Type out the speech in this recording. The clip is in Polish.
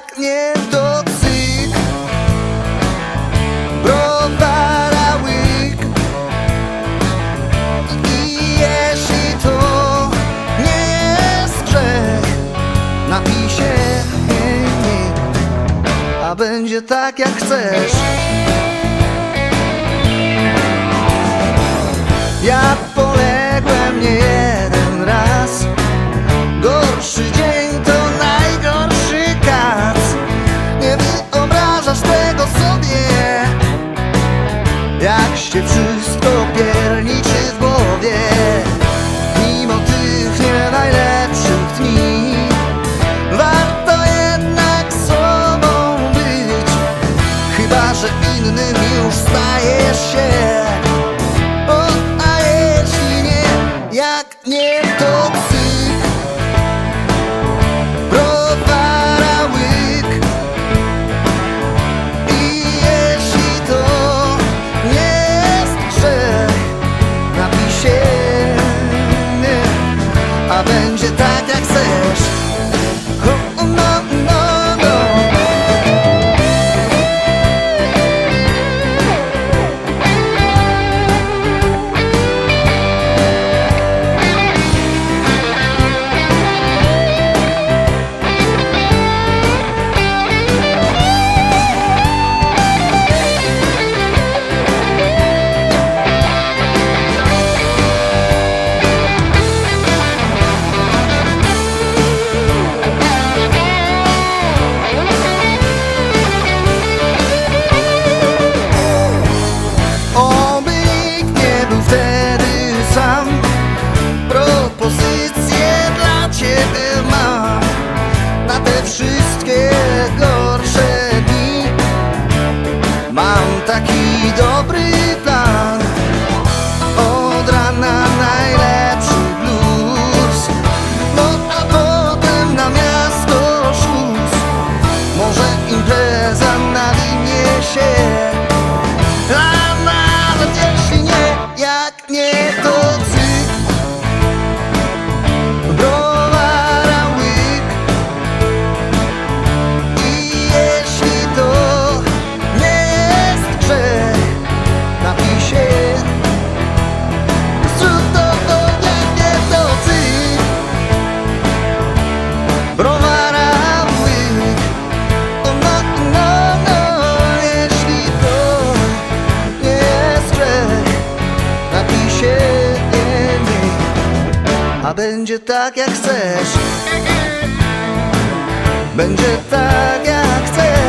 jak nie toksyk Browara łyk. I jeśli to nie jest grzech Napij się, a będzie tak jak chcesz. się wszystko będzie będzie tak jak chcesz. Będzie tak jak chcesz.